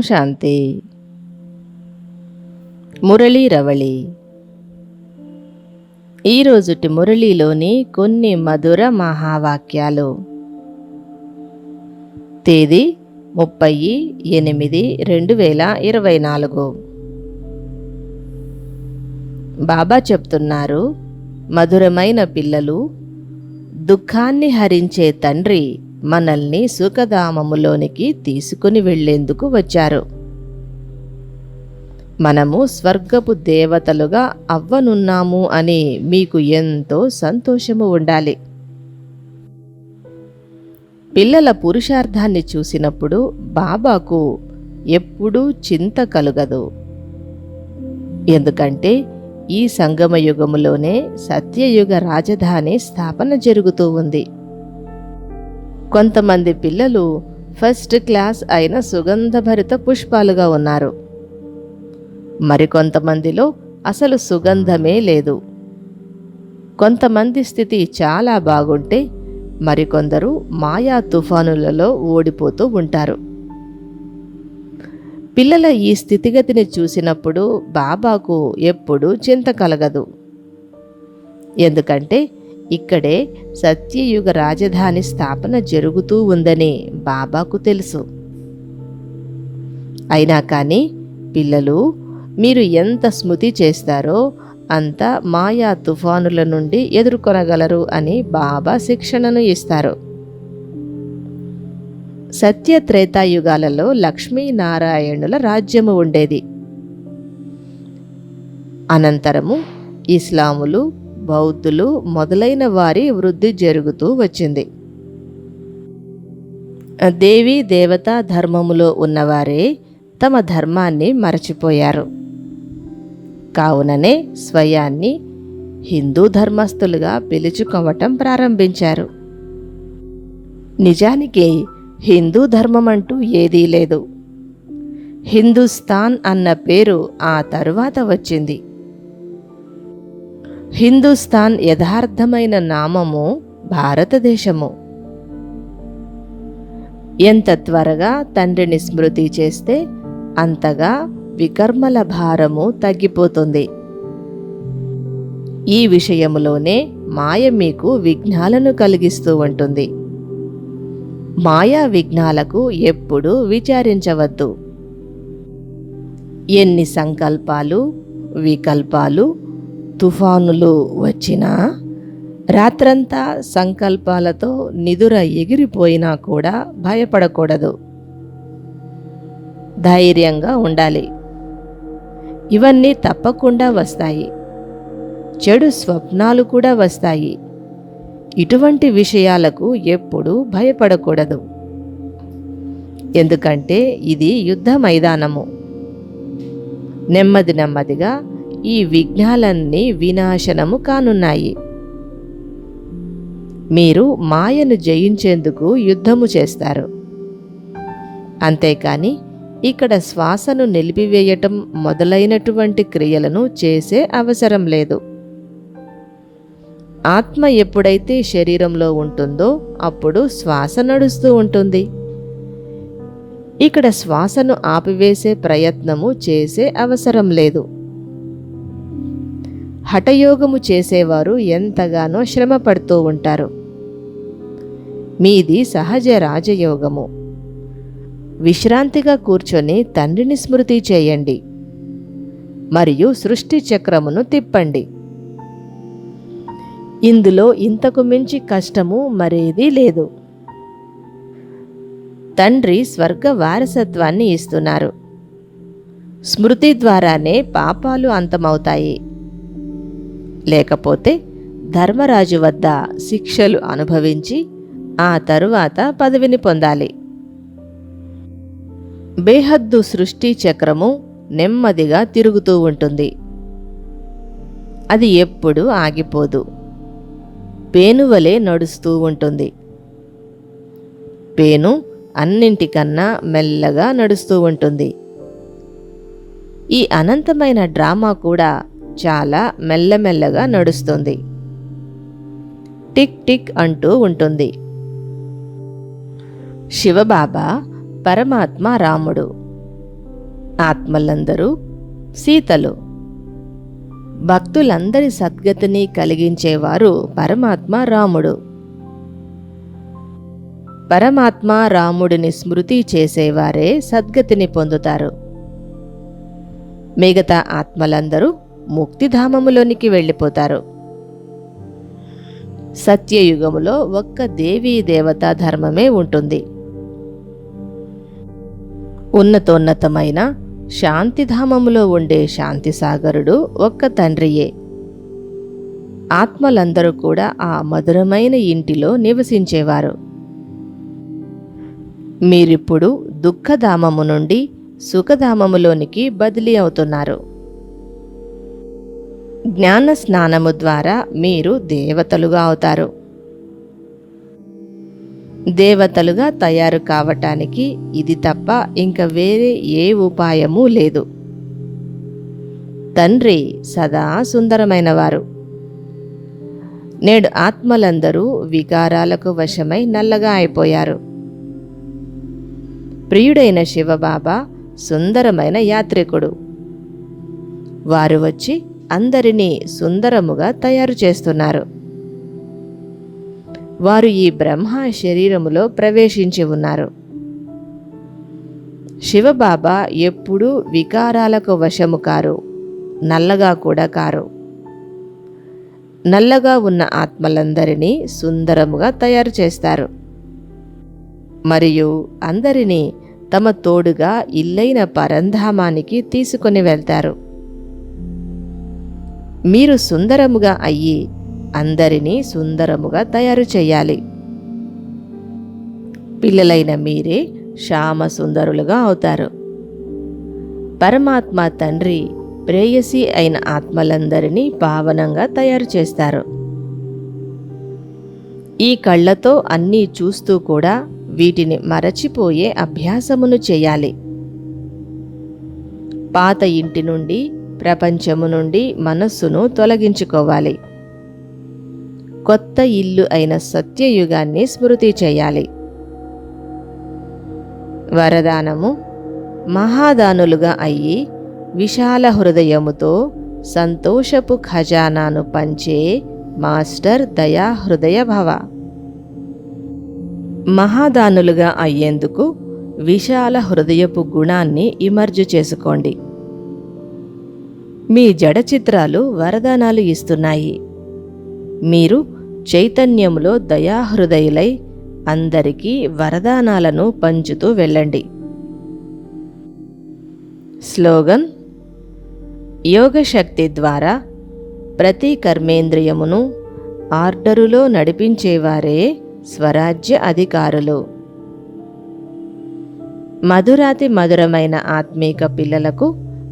శాంతి. మురళీ రవళి. ఈరోజుటి మురళీలోని కొన్ని మధుర మహావాక్యాలు. తేదీ ముప్పై ఎనిమిది రెండు వేల ఇరవై నాలుగు. బాబా చెప్తున్నారు మధురమైన పిల్లలు దుఃఖాన్ని హరించే తండ్రి మనల్ని సుఖధామములోనికి తీసుకుని వెళ్ళేందుకు వచ్చారు. మనము స్వర్గపు దేవతలుగా అవ్వనున్నాము అని మీకు ఎంతో సంతోషము ఉండాలి. పిల్లల పురుషార్థాన్ని చూసినప్పుడు బాబాకు ఎప్పుడూ చింత కలుగదు. ఎందుకంటే ఈ సంగమయుగములోనే సత్యయుగ రాజధాని స్థాపన జరుగుతూ ఉంది. కొంతమంది పిల్లలు ఫస్ట్ క్లాస్ అయిన సుగంధభరిత పుష్పాలుగా ఉన్నారు. మరికొంతమందిలో అసలు సుగంధమే లేదు. కొంతమంది స్థితి చాలా బాగుంటే మరికొందరు మాయా తుఫానులలో ఓడిపోతూ ఉంటారు. పిల్లల ఈ స్థితిగతిని చూసినప్పుడు బాబాకు ఎప్పుడూ చింత కలగదు. ఎందుకంటే ఇక్కడే సత్యయుగ రాజధాని స్థాపన జరుగుతూ ఉందని బాబాకు తెలుసు. అయినా కానీ పిల్లలు మీరు ఎంత స్మృతి చేస్తారో అంత మాయా తుఫానుల నుండి ఎదుర్కొనగలరు అని బాబా శిక్షణను ఇస్తారు. సత్య త్రేతాయుగాలలో లక్ష్మీనారాయణుల రాజ్యము ఉండేది. అనంతరము ఇస్లాములు బౌద్ధులు మొదలైన వారి వృద్ధి జరుగుతూ వచ్చింది. దేవీ దేవతా ధర్మములో ఉన్నవారే తమ ధర్మాన్ని మరచిపోయారు. కావుననే స్వయాన్ని హిందూ ధర్మస్థులుగా పిలుచుకోవటం ప్రారంభించారు. నిజానికి హిందూ ధర్మం అంటూ ఏదీ లేదు. హిందుస్థాన్ అన్న పేరు ఆ తరువాత వచ్చింది. హిందుస్థాన్ యథార్థమైన నామము భారతదేశము. ఎంత త్వరగా తండ్రిని స్మృతి చేస్తే అంతగా వికర్మల భారము తగ్గిపోతుంది. ఈ విషయములోనే మాయ మీకు విఘ్నాలను కలిగిస్తూ ఉంటుంది. మాయా విఘ్నాలకు ఎప్పుడూ విచారించవద్దు. ఎన్ని సంకల్పాలు వికల్పాలు తుఫానులు వచ్చినా రాత్రంతా సంకల్పాలతో నిదుర ఎగిరిపోయినా కూడా భయపడకూడదు. ధైర్యంగా ఉండాలి. ఇవన్నీ తప్పకుండా వస్తాయి. చెడు స్వప్నాలు కూడా వస్తాయి. ఇటువంటి విషయాలకు ఎప్పుడూ భయపడకూడదు. ఎందుకంటే ఇది యుద్ధ మైదానము. నెమ్మది నెమ్మదిగా ఈ విఘ్నాలన్నీ వినాశనము కానున్నాయి. మీరు మాయను జయించేందుకు యుద్ధము చేస్తారు. అంతేకాని ఇక్కడ శ్వాసను నిలిపివేయటం మొదలైనటువంటి క్రియలను చేసే అవసరం లేదు. ఆత్మ ఎప్పుడైతే శరీరంలో ఉంటుందో అప్పుడు శ్వాస నడుస్తూ ఉంటుంది. ఇక్కడ శ్వాసను ఆపివేసే ప్రయత్నము చేసే అవసరం లేదు. హఠయోగము చేసేవారు ఎంతగానో శ్రమ పడుతూ ఉంటారు. మీది సహజ రాజయోగము. విశ్రాంతిగా కూర్చొని తండ్రిని స్మృతి చేయండి. మరియు సృష్టి చక్రమును తిప్పండి. ఇందులో ఇంతకు మించి కష్టము మరేదీ లేదు. తండ్రి స్వర్గ వారసత్వాన్ని ఇస్తున్నారు. స్మృతి ద్వారానే పాపాలు అంతమవుతాయి. లేకపోతే ధర్మరాజు వద్ద శిక్షలు అనుభవించి ఆ తరువాత పదవిని పొందాలి. బేహద్దు సృష్టి చక్రము నెమ్మదిగా తిరుగుతూ ఉంటుంది. అది ఎప్పుడు ఆగిపోదు. పేనువలే నడుస్తూ ఉంటుంది. పేను అన్నింటికన్నా మెల్లగా నడుస్తూ ఉంటుంది. ఈ అనంతమైన డ్రామా కూడా చాలా మెల్లమెల్లగా నడుస్తుంది. టిక్ టిక్ అంటూ ఉంటుంది. శివబాబా పరమాత్మ రాముడు. ఆత్మలందరూ సీతలు. భక్తులందరి సద్గతిని కలిగించేవారు పరమాత్మ రాముడు. పరమాత్మ రాముడిని స్మృతి చేసేవారే సద్గతిని పొందుతారు. మిగతా ఆత్మలందరూ ముక్తిధామములోనికి వెళ్ళిపోతారు. సత్యయుగములో ఒక్క దేవీ దేవతా ధర్మమే ఉంటుంది. ఉన్నతోన్నతమైన శాంతిధామములో ఉండే శాంతి సాగరుడు ఒక్క తండ్రియే. ఆత్మలందరూ కూడా ఆ మధురమైన ఇంటిలో నివసించేవారు. మీరిప్పుడు దుఃఖధామము నుండి సుఖధామములోనికి బదిలీ అవుతున్నారు. జ్ఞాన స్నానము ద్వారా మీరు దేవతలుగా అవుతారు. దేవతలుగా తయారు కావటానికి ఇది తప్ప ఇంకా వేరే ఏ ఉపాయమూ లేదు. తండ్రి సదా సుందరమైనవారు. నేడు ఆత్మలందరూ వికారాలకు వశమై నల్లగా అయిపోయారు. ప్రియుడైన శివబాబా సుందరమైన యాత్రికుడు. వారు వచ్చి అందరినీ సుందరముగా తయారు చేస్తున్నారు. వారు ఈ బ్రహ్మ శరీరములో ప్రవేశించి ఉన్నారు. శివబాబా ఎప్పుడూ వికారాలకు వశము కారు నల్లగా కూడా కారు. నల్లగా ఉన్న ఆత్మలందరినీ సుందరముగా తయారు చేస్తారు. మరియు అందరినీ తమ తోడుగా ఇల్లైన పరంధామానికి తీసుకొని వెళ్తారు. మీరు సుందరముగా అయ్యి అందరినీ సుందరముగా తయారు చేయాలి. పిల్లలైన మీరే శ్యామ సుందరులుగా అవుతారు. పరమాత్మ తండ్రి ప్రేయసి అయిన ఆత్మలందరినీ పావనంగా తయారు చేస్తారు. ఈ కళ్ళతో అన్నీ చూస్తూ కూడా వీటిని మరచిపోయే అభ్యాసమును చేయాలి. పాత ఇంటి నుండి ప్రపంచము నుండి మనస్సును తొలగించుకోవాలి. కొత్త ఇల్లు అయిన సత్యయుగాన్ని స్మృతి చేయాలి. వరదానము మహాదానులుగా అయ్యి విశాల హృదయముతో సంతోషపు ఖజానాను పంచే మాస్టర్ దయా హృదయ భవ. మహాదానులుగా అయ్యేందుకు విశాల హృదయపు గుణాన్ని ఇమర్జు చేసుకోండి. మీ జడ చిత్రాలు వరదానాలు ఇస్తున్నాయి. మీరు చైతన్యములో దయాహృదయులై అందరికీ వరదానాలను పంచుతూ వెళ్ళండి. స్లోగన్ యోగశక్తి ద్వారా ప్రతి కర్మేంద్రియమును ఆర్డరులో నడిపించేవారే స్వరాజ్య అధికారులు. మధురాతి మధురమైన ఆత్మీక పిల్లలకు